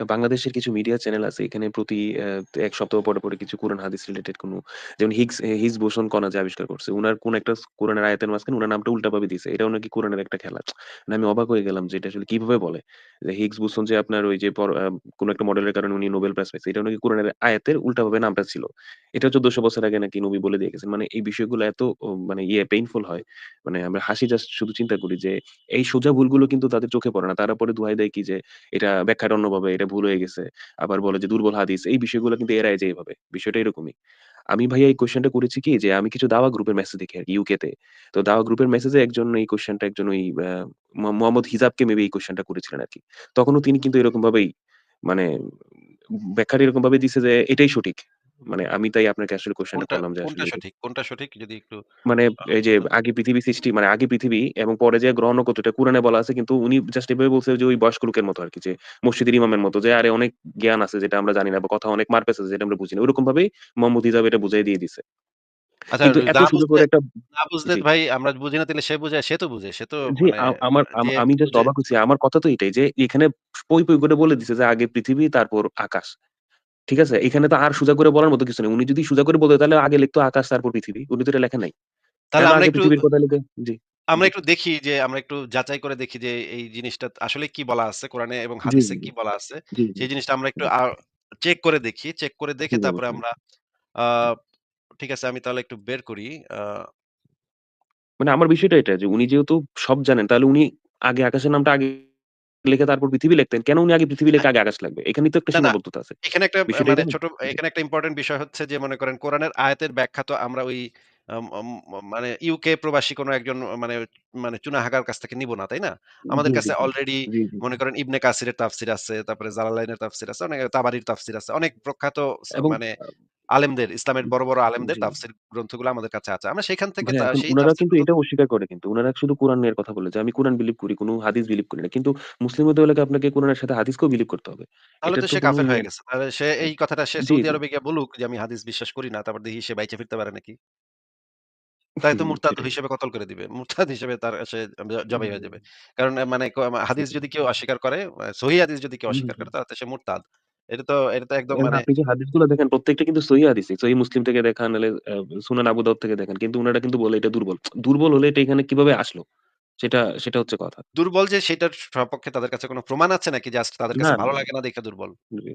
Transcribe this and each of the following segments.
বাংলাদেশের কিছু media channel আছে এখানে প্রতি এক সপ্তাহ পরে, পরে কিছু কোরআন হাদিস রিলেটেড কোনো যেমন হিগস হিগস বোসন কণা যে আবিষ্কার করছে। উনার কোন একটা কোরআনের আয়াতের মাঝখানে উনার নামটা উল্টাভাবে দিছে। এটাও নাকি কোরআনের একটা খেলা। মানে আমি অবাক হয়ে গেলাম যে এটা আসলে কীভাবে বলে? যে হিগস বোসন যে আপনার ওই যে কোন একটা মডেলের কারণে উনি নোবেল প্রাইজ পাইছে। এটাও নাকি কোরআনের আয়াতের উল্টাভাবে নামটা ছিল। এটা ১৪০০ বছর আগে নাকি নবী বলে দিয়ে গেছেন। মানে এই বিষয়গুলো এত মানে ইয়ে পেইনফুল হয়। মানে আমরা হাসি জাস্ট শুধু চিন্তা করি যে এই সোজা ভুলগুলো কিন্তু তাদের চোখে পড়ে না। তারা পরে দোহাই দেয় কি যে এটা ব্যাখ্যাটা অন্যভাবে, এটা ভুল হয়ে গেছে। আবার বলে যে দুর্বল হাদিস। এই বিষয়গুলো কিন্তু এড়ায় যায় এভাবে। বিষয়টা এরকমই। আমি ভাইয়া এই কোয়েশ্চেনটা করেছি কি, যে আমি কিছু দাওয়া গ্রুপের মেসেজ দেখি আর ইউকে তে। তো দাওয়া গ্রুপের মেসেজে একজন এই কোয়েশ্চেনটা একজন ওই মোহাম্মদ হিজাবকে মেবি এই কোয়েশ্চেনটা করেছিলেন আর কি তখনও তিনি কিন্তু এরকম ভাবেই মানে ব্যাখ্যাটা এরকম ভাবে দিছে যে এটাই সঠিক। মানে আমি তাই আপনাকে আসলে কোয়েশ্চেনটা কোনটা, করলাম যে কোনটা আসলে সঠিক? কোনটা সঠিক যদি একটু মানে এই যে আগে পৃথিবী সৃষ্টি মানে আগে পৃথিবী এবং পরে যে গ্রহ নক্ষত্র এটা কুরআনে বলা আছে কিন্তু উনি জাস্ট এভাবে বলছে যে ওই বয়স্ক লোকের মতো আরকি যে মসজিদের ইমামের মতো যে আরে অনেক জ্ঞান আছে যেটা আমরা জানি না বা কথা অনেক মারপ্যাচ আছে যেটা আমরা বুঝি না। ওরকম ভাবেই মোহাম্মদ হিজাব এটা বুঝাই দিয়ে দিছে। আচ্ছা কিন্তু এত না সুন্দর বুঝলে করে একটা না বুঝলে জি। ভাই আমরা বুঝি না সে বুঝায় সে তো বুঝে। সে তো জি, মানে আ আমার আম আমি জাস্ট বুঝে। অবাক হইছি। আমার কথা তো এটাই যে এখানে পই, পই করে বলে দিছে যে আগে পৃথিবী তারপর আকাশ। ঠিক আছে? এখানে তো আর সোজা করে বলার মতো কিছু নেই। উনি যদি সোজা করে বলতো তাহলে আগে লিখতো আকাশ তারপর পৃথিবী। উনি তো এটা লেখেন নাই। তাহলে আমরা একটু পৃথিবীর কথা লিখে জি, আমরা একটু দেখি যে আমরা একটু যাচাই করে দেখি যে এই জিনিসটা আসলে কি বলা আছে কোরআনে এবং হাদিসে কি বলা আছে। সেই জিনিসটা আমরা একটু চেক করে দেখি। চেক করে দেখে তারপরে আমরা ঠিক আছে আমি তাহলে একটু বের করি। মানে আমার বিষয়টা এটা যে উনি যেহেতু সব জানেন তাহলে উনি আগে আকাশের নামটা আগে লিখে তারপর পৃথিবী লিখতেন। কেন উনি আগে পৃথিবী লিখে আগে আকাশ লাগবে? এখানে তো একটা। সীমাবদ্ধতা আছে। এখানে একটা মানে ছোট এখানে একটা ইম্পর্টেন্ট বিষয় হচ্ছে যে মনে করেন কোরআনের আয়াতের ব্যাখ্যা তো আমরা ওই মানে ইউকে প্রবাসী কোনো একজন মানে মানে চুনাহাগার কাছ থেকে নিব না, তাই না? আমাদের কাছে অলরেডি। মনে করেন ইবনে কাসিরের তাফসির আছে, তারপরে জালালাইনের তাফসির আছে, অনেক তাবারির তাফসির আছে। অনেক প্রখ্যাত মানে আলেমদের, ইসলামের বড়, বড় আলেমদের তাফসির গ্রন্থগুলো আমাদের কাছে আছে। আমরা সেখান থেকে সেই উনারা কিন্তু এটাও অস্বীকার করে কিন্তু। উনারা শুধু কোরআন নিয়ে কথা বলে যে আমি কোরআন বিলিভ করি, কোনো হাদিস বিলিভ করি না। কিন্তু মুসলিম হতে হলে আপনাকে কোরআনের সাথে হাদিসকেও বিলিভ করতে হবে। তাহলে তো সে কাফের হয়ে গেছে। তাহলে সে এই কথাটা সে সৌদি আরবে গিয়ে বলুক যে আমি হাদিস বিশ্বাস করি না। তারপর দেখি সে বাইচা ফিরতে পারে নাকি? তাই তো হুম, মুরতাদ সেটাই। হিসেবে কতল করে দিবে। মুরতাদ হিসেবে তার সে জ জবাই হয়ে হুম, যাবে। কারণ মানে ক হাদিস যদি কেউ অস্বীকার করে, সহি সহিহ হাদিস যদি কেউ হুম, অস্বীকার হুম। করে তাহলে তো সে মুরতাদ। এটা তো এটা তো একদম মানে আপনি যে হাদিসগুলো দেখেন প্রত্যেকটা কিন্তু সহিহ হাদিসই। সহিহ মুসলিম থেকে দেখান নাহলে আ সুনান আবু দাউদ থেকে দেখান। কিন্তু উনারা কিন্তু বলে এটা দুর্বল। দুর্বল হলে এটা এখানে কীভাবে আসলো? সেটা সেটা হচ্ছে কথা। দুর্বল যে সেটার সপক্ষে তাদের কাছে কোনো প্রমাণ আছে নাকি জাস্ট তাদের না, কাছে ভালো না। লাগে না দেখে দুর্বল? জি,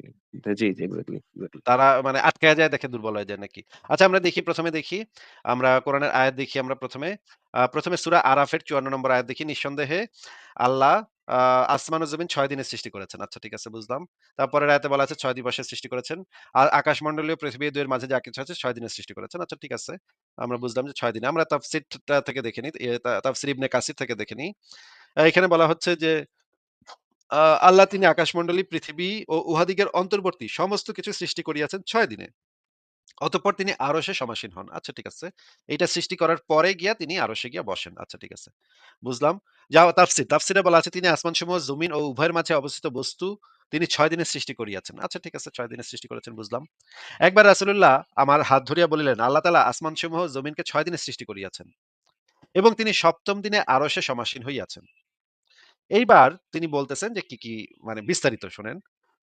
জি, জি, এক্সাক্টলি, এক্সাক্টলি। তারা মানে আটকায়া যায় দেখে দুর্বল হয়ে যায় নাকি? আচ্ছা আমরা দেখি ১ম এ দেখি, আমরা কোরআনের আয়াত দেখি আমরা ১ম এ। আ ১ম এ সূরা আরাফের ৫৪ নম্বর আয়াত দেখি। নিঃসন্দেহে আল্লাহ আসমান ও জমিন ৬ দিনে সৃষ্টি করেছেন। আচ্ছা ঠিক আছে বুঝলাম। তারপরের আয়াতে বলা আছে ৬ দিবসে সৃষ্টি করেছেন। আর আকাশমন্ডলীয় পৃথিবী দুয়ের মাঝে যা কিছু আছে ৬ দিনে সৃষ্টি করেছেন। আচ্ছা ঠিক আছে। আমরা বুঝলাম যে ছয় দিনে। আমরা তাফসীরটা থেকে দেখে নিই। তাফসীর ইবনে কাসির থেকে দেখে নিই। এখানে বলা হচ্ছে যে আল্লাহ তিনি আকাশমন্ডলী, পৃথিবী ও উহাদিগের অন্তর্বর্তী সমস্ত কিছু সৃষ্টি করিয়াছেন ছয় দিনে। অতঃপর তিনি আরশে সমাসীন হন। আচ্ছা ঠিক আছে। এইটা সৃষ্টি করার পরে গিয়া তিনি আরশে গিয়া বসেন। আচ্ছা ঠিক আছে। বুঝলাম। যাও তাফসীর। তাফসীরে বলা আছে তিনি আসমানসমূহ, জমিন ও উভয়ের মাঝে অবস্থিত বস্তু তিনি ৬ দিনে সৃষ্টি করিয়াছেন। আচ্ছা ঠিক আছে ৬ দিনে সৃষ্টি করেছেন বুঝলাম। একবার রাসুল্লাহ আমার হাত ধরিয়া বলিলেন, আল্লাহ তাআলা আসমানসমূহ জমিনকে ৬ দিনে সৃষ্টি করিয়াছেন এবং তিনি সপ্তম দিনে আরশে সমাসীন হইয়াছেন। এইবার তিনি বলতেছেন যে কি, কি মানে বিস্তারিত শোনেন।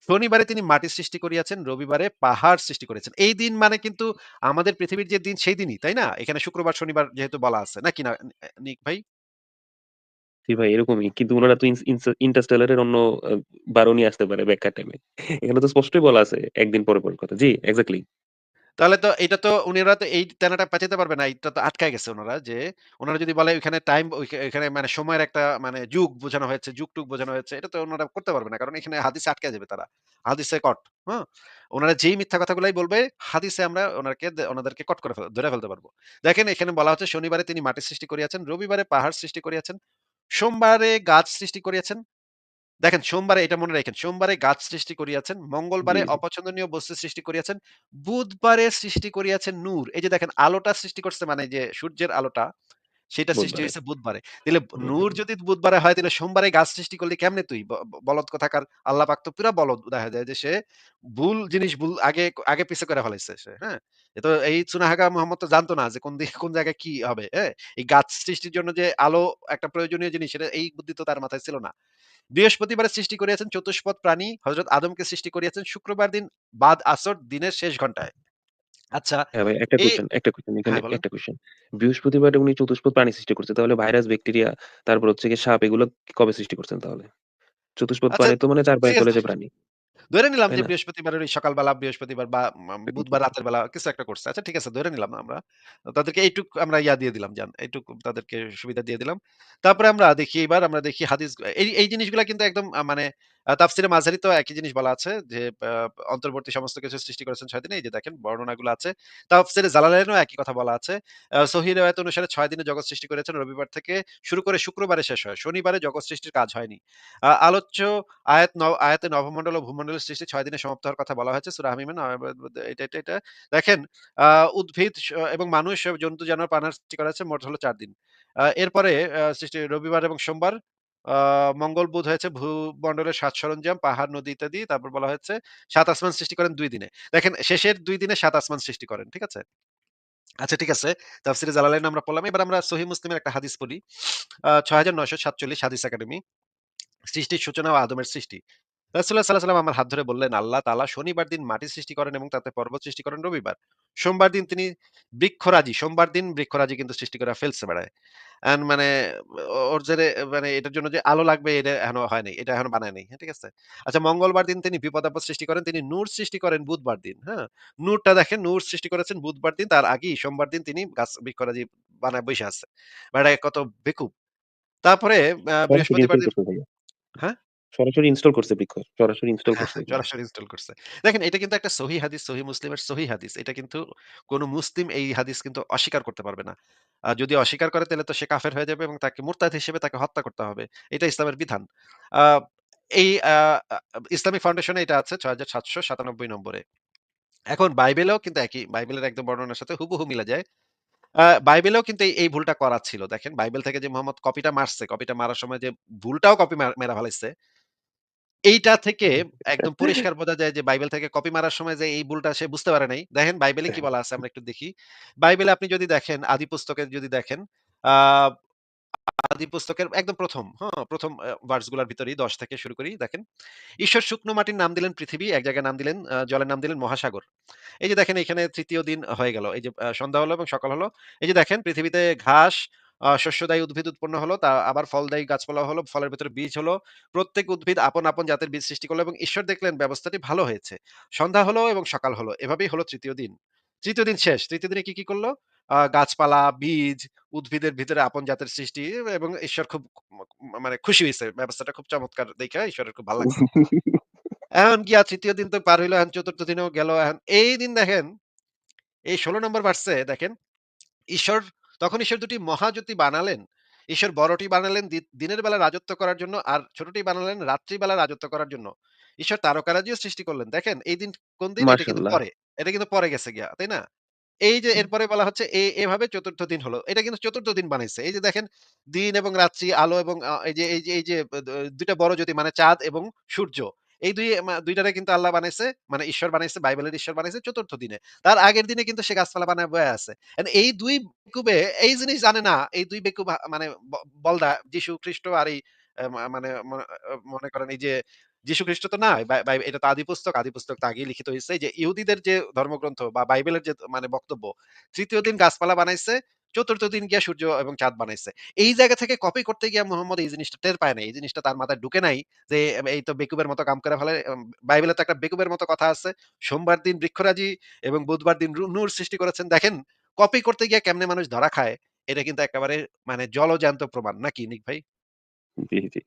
শনিবারে তিনি মাটি সৃষ্টি করিয়াছেন, রবিবারে পাহাড় সৃষ্টি করেছেন। এই দিন মানে কিন্তু আমাদের পৃথিবীর যে দিন সেই দিনই, তাই না? এখানে শুক্রবার, শনিবার যেহেতু বলা আছে। নাকি না নিক ভাই? জি ভাই এরকমই। কিন্তু ওনারা তো ইন্টারস্টেলারের ইন্টারস্টেলার অন্য আ ১২ নিয়ে আসতে পারে ব্যাখ্যা টাইমে। এখানে তো স্পষ্টই বলা আছে একদিন পরে, পর কথা। জি, এক্সাক্টলি। তাহলে তো এটা তো উনারা তো এই তেনাটা পেঁচাতে পারবে না। এইটা তো আটকায় গেছে উনারা যে, উনারা যদি বলে ওইখানে টাইম ওইখা এখানে মানে সময়ের একটা মানে যুগ বোঝানো হয়েছে, যুগ-টুগ বোঝানো হয়েছে। এটা তো উনারা করতে পারবে না। কারণ এখানে হাদিসে আটকায় যাবে তারা। হাদিসে কট। হ্যাঁ? ওনারা যেই মিথ্যা কথাগুলাই বলবে, হাদিসে আমরা ওনাকে ওনাদেরকে কট করে ধরে ফেলতে পারব দেখেন এখানে বলা হচ্ছে শনিবারে তিনি মাটি সৃষ্টি করিয়াছেন, রবিবারে পাহাড় সৃষ্টি করিয়াছেন, সোমবারে গাছ সৃষ্টি করিয়াছেন। দেখেন সোমবারে এটা মনে রাখেন। সোমবারে গাছ সৃষ্টি করিয়াছেন, মঙ্গলবারে অপছন্দনীয় বস্তু সৃষ্টি করিয়াছেন, বুধবারে সৃষ্টি করিয়াছেন নূর। এই যে দেখেন আলোটা সৃষ্টি করছে মানে যে সূর্যের আলোটা, সেটা সৃষ্টি। হইছে বুধবারে। হুম, নূর যদি বুধবারে হয় তাইলে সোমবারে গাছ সৃষ্টি করলি কেমনে তুই? বলদ কোথাকার। আল্লাহ পাক তো পুরা বলদ দেখা যায় যে সে ভুল জিনিস ভুল আগে আগে পিছে করে ফেলাইছে সে, হ্যাঁ? তো এই চুনাহাগা মোহাম্মদ তো জানতো না যে কোন দিকে কোন জায়গায় কি হবে, হ্যাঁ? এই গাছ সৃষ্টির জন্য যে আলো একটা প্রয়োজনীয় জিনিস সেটা এই বুদ্ধি তো তার মাথায় ছিল না। বৃহস্পতিবারে সৃষ্টি করিয়াছেন চতুষ্পদ প্রাণী হযরত আদমকে সৃষ্টি করিয়াছেন শুক্রবার দিন বাদ আসর দিনের শেষ ঘন্টায়। আচ্ছা হ্যাঁ ভাই একটা এই কোয়েশ্চেন একটা কোয়েশ্চেন এখানে হ্যাঁ, বলেন। একটা কোয়েশ্চেন। বৃহস্পতিবারে উনি চতুষ্পদ প্রাণী সৃষ্টি করছে। তাহলে ভাইরাস, ব্যাকটেরিয়া তারপর হচ্ছে গিয়ে সাপ এগুলো কবে সৃষ্টি করছেন তাহলে? চতুষ্পদ আচ্ছা প্রাণী তো মানে ৪ ঠিক পায়ে চলে আছে। যে প্রাণী। ধরে নিলাম তাই যে না? বৃহস্পতিবারের ওই সকালবেলা বৃহস্পতিবার বা বুধবার রাতের বেলা কিছু একটা করছে। আচ্ছা ঠিক আছে ধরে নিলাম আমরা। তাদেরকে এইটুক আমরা ইয়া দিয়ে দিলাম জান। এইটুক তাদেরকে সুবিধা দিয়ে দিলাম। তারপরে আমরা দেখি এবার আমরা দেখি হাদিস এই, এই জিনিসগুলা কিন্তু একদম মানে তাফসিরে মাঝারিতেও একই জিনিস বলা আছে যে অন্তর্বর্তী সমস্ত কিছু সৃষ্টি করেছেন ৬ দিনে। এই যে দেখেন বর্ণনাগুলো আছে। তাফসিরে জালালাইনেও একই কথা বলা আছে। আ সহিহ রিওয়ায়াত অনুসারে ৬ দিনে জগৎ সৃষ্টি করেছেন। রবিবার থেকে শুরু করে শুক্রবারে শেষ হয়। শনিবারে জগৎ সৃষ্টির কাজ হয়নি। আলোচ্য আয়াত আয়াতে নভমণ্ডল ও ভূমণ্ডলের সৃষ্টি ছয় দিনে সমাপ্ত হওয়ার কথা বলা হয়েছে সূরা হামিমের এটা, এটা, এটা। দেখেন উদ্ভিদ এবং মানুষ, জন্তু, জানোয়ার, প্রাণীর সৃষ্টি করা হয়েছে মোট হলো চার দিন। এরপরে সৃষ্টি রবিবার এবং সোমবার, আ মঙ্গল, বুধ হয়েছে ভূমণ্ডলের সাত সরঞ্জাম, পাহাড়, নদী ইত্যাদি। তারপর বলা হয়েছে সাত আসমান সৃষ্টি করেন দুই দিনে। দেখেন শেষের দুই দিনে সাত আসমান সৃষ্টি করেন। ঠিক আছে? আচ্ছা ঠিক আছে। তাফসিরে জালালাইন আমরা পড়লাম। এবার আমরা সহি মুসলিমের একটা হাদিস পড়ি। আ ৬৯৪৭ হাদিস একাডেমি। সৃষ্টির সূচনা ও আদমের সৃষ্টি। রাসূলুল্লাহ সাল্লাল্লাহু আলাইহি ওয়াসাল্লাম আমার হাত ধরে বললেন, "আল্লাহ তাআলা শনিবার দিন মাটি সৃষ্টি করেন এবং তাতে পর্বত সৃষ্টি করেন রবিবার। সোমবার দিন তিনি বৃক্ষরাজি, সোমবার দিন বৃক্ষরাজি কিন্তু সৃষ্টি করে ফেলছে বেড়ায়। অ্যান্ড মানে ওর যে মানে এটার জন্য যে আলো লাগবে এটা এখনও হয় নাই। এটা এখনও বানায় নাই। হ্যাঁ, ঠিক আছে? আচ্ছা মঙ্গলবার দিন তিনি বিপদ-আপদ সৃষ্টি করেন। তিনি নূর সৃষ্টি করেন বুধবার দিন। হ্যাঁ? নূরটা দেখেন নূর সৃষ্টি করেছেন বুধবার দিন। তার আগেই সোমবার দিন তিনি গাছ বৃক্ষরাজি বানায় বইসা আছে। বেড়ায় কত বেকুব। তারপরে বৃহস্পতিবার দিন হ্যাঁ? সরাসরি ইনস্টল করছে বৃক্ষ। সরাসরি ইনস্টল করছে সরাসরি ইনস্টল করছে। দেখেন এটা কিন্তু একটা সহিহ হাদিস, সহিহ মুসলিমের সহিহ হাদিস। এটা কিন্তু কোন মুসলিম এই হাদিস কিন্তু অস্বীকার করতে পারবে না। আ যদি অস্বীকার করে তাহলে তো সে কাফের হয়ে যাবে এবং তাকে মুরতাদ হিসেবে তাকে হত্যা করতে হবে। এটা ইসলামের বিধান। এই ইসলামিক ফাউন্ডেশনে এটা আছে ৬৭৯৭ নম্বরে। এখন বাইবেলেও কিন্তু একই বাইবেলের একদম বর্ণনার সাথে হুবহু মিলে যায়। বাইবেলেও কিন্তু এই, ভুলটা করা ছিল। দেখেন বাইবেল থেকে যে মোহাম্মদ কপিটা মারছে, কপিটা মারার সময় যে ভুলটাও কপি মেরা ফেলাইছে এইটা থেকে একদম পরিষ্কার বোঝা যায় যে বাইবেল থেকে কপি মারার সময় যে এই ভুলটা সে বুঝতে পারে নাই। দেখেন বাইবেলে কি বলা আছে আমরা একটু দেখি। বাইবেলে আপনি যদি দেখেন আদি পুস্তকে যদি দেখেন আদি পুস্তকের একদম ১ম, হ্যাঁ? ১ম আ ভার্সগুলার ভিতরেই ১০ থেকে শুরু করি দেখেন। ঈশ্বর শুকনো মাটির নাম দিলেন পৃথিবী, এক জায়গায় নাম দিলেন জলের নাম দিলেন মহাসাগর। এই যে দেখেন এখানে তৃতীয় দিন হয়ে গেল। এই যে সন্ধ্যা হলো এবং সকাল হলো। এই যে দেখেন পৃথিবীতে ঘাস, শস্যদায়ী উদ্ভিদ উৎপন্ন হলো। তা আবার ফলদায়ী গাছপালা হলো। ফলের ভেতরে বীজ হলো। প্রত্যেক উদ্ভিদ আপন, আপন জাতের বীজ সৃষ্টি করল এবং ঈশ্বর দেখলেন ব্যবস্থাটি ভালো হয়েছে। সন্ধ্যা হলো এবং সকাল হলো। এভাবেই হলো তৃতীয় দিন। তৃতীয় দিন শেষ। তৃতীয় দিনে কি, কি করল গাছপালা, বীজ, উদ্ভিদের ভিতরে আপন জাতের সৃষ্টি এবং ঈশ্বর খুব মানে খুশি হয়েছে ব্যবস্থাটা খুব চমৎকার দেখে ঈশ্বরের খুব ভালো লাগছে। এখন কি আর তৃতীয় দিন তো পার হইল, এখন চতুর্থ দিনেও গেল। এখন এই দিন দেখেন, এই ১৬ নম্বর ভার্সে দেখেন, ঈশ্বর তখন ঈশ্বর ২ টি মহাজ্যোতি বানালেন। ঈশ্বর বড়টি বানালেন দিনের বেলা রাজত্ব করার জন্য, আর ছোটটি বানালেন রাত্রিবেলা রাজত্ব করার জন্য। ঈশ্বর তারকারাজিও সৃষ্টি করলেন। দেখেন এই দিন কোন দিন? এটা কিন্তু পরে। এটা কিন্তু পরে গেছে গিয়া, তাই না? এই যে এরপরে বলা হচ্ছে এই এভাবে চতুর্থ দিন হলো। এটা কিন্তু চতুর্থ দিন বানাইছে। এই যে দেখেন দিন এবং রাত্রি, আলো এবং এই যে এই যে এই যে ব দ ২ টা বড় জ্যোতি মানে চাঁদ এবং সূর্য। এই ২ মা ২ টারে কিন্তু আল্লাহ বানাইছে, মানে ঈশ্বর বানাইছে, বাইবেলের ঈশ্বর বানাইছে ৪র্থ দিনে। তার আগের দিনে কিন্তু সে গাছপালা বানায় বইয়া আছে। এই ২ বেকুবে এই জিনিস জানে না, এই ২ বেকুব মানে বলদা যিশু খ্রিস্ট আর এই মানে মনে করেন এই যে যীশু খ্রিস্ট তো না, এটা তো আদি পুস্তক, আদি পুস্তক তো আগেই লিখিত হয়েছে যে ইহুদিদের যে ধর্মগ্রন্থ বা বাইবেলের যে মানে বক্তব্য, তৃতীয় দিন গাছপালা বানাইছে, ৪র্থ দিন গিয়া সূর্য এবং চাঁদ বানাইছে। এই জায়গা থেকে কপি করতে গিয়া মুহাম্মদ এই জিনিসটা টের পায় নাই। এই জিনিসটা তার মাথায় ঢুকে নাই যে এই তো বেকুবের মতো কাম করে ফেলে। বাইবেলে তো একটা বেকুবের মতো কথা আছে। সোমবার দিন বৃক্ষরাজি এবং বুধবার দিন নূর সৃষ্টি করেছেন। দেখেন কপি করতে গিয়ে কেমনে মানুষ ধরা খায়, এটা কিন্তু একেবারে মানে জলজান্ত প্রমাণ। নাকি নিক ভাই? জি, জি।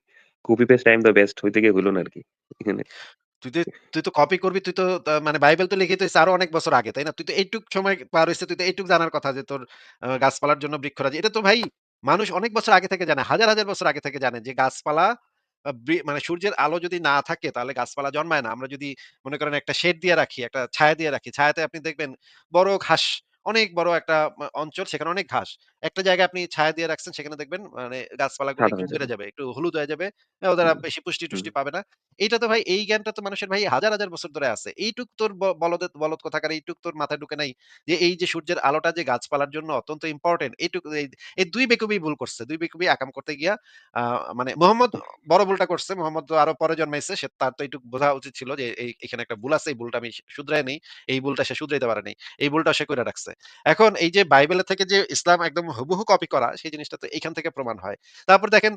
Copy paste I am the best হইতে গিয়ে হইল না আরকি। এখানে। তুই তো তুই তো কপি করবি, তুই তো মানে বাইবেল তো লিখিত আরও অনেক বছর আগে, তাই না? তুই তো এইটুক সময় পার হইছে, তুই তো এইটুক জানার কথা যে তোর গাছপালার জন্য বৃক্ষরাজি। এটা তো ভাই মানুষ অনেক বছর আগে থেকে জানে। হাজার, হাজার বছর আগে থেকে জানে যে গাছপালা মানে সূর্যের আলো যদি না থাকে তাহলে গাছপালা জন্মায় না। আমরা যদি মনে করেন একটা শেড দিয়ে রাখি, একটা ছায়া দিয়ে রাখি, ছায়াতে আপনি দেখবেন বড় ঘাস অনেক বড় একটা অঞ্চল সেখানে অনেক ঘাস। একটা জায়গায় আপনি ছায়া দিয়ে রাখছেন সেখানে দেখবেন মানে গাছপালাগুলো একটু বেড়ে যাবে, একটু হলুদ হয়ে যাবে। আ ওরা বেশি পুষ্টি-টুষ্টি পাবে না। এইটা তো ভাই এই জ্ঞানটা তো মানুষের ভাই হাজার, হাজার বছর ধরে আছে। এইটুক তোর ব বলদের বলদ কোথাকার এইটুক তোর মাথায় ঢুকে নাই যে এই যে সূর্যের আলোটা যে গাছপালার জন্য অত্যন্ত ইম্পোর্টেন্ট এইটুকু এই দুই বেকুবি ভুল করছে। দুই বেকুবি আকাম করতে গিয়া মানে মোহাম্মদ বড় ভুলটা করছে। মোহাম্মদ তো আরও পরে জন্মাইছে। সে তার তো এইটুক বোঝা উচিত ছিল যে এই এখানে একটা ভুল আছে। এই ভুলটা আমি শুধরাই নেই। এই ভুলটা সে শুধরাইতে পারে নাই। এই ভুলটা সে করে রাখছে। এখন এই যে বাইবেলের থেকে যে ইসলাম একদম হুবহু কপি করা সেই জিনিসটা তো এইখান থেকে প্রমাণ হয়। তারপর দেখেন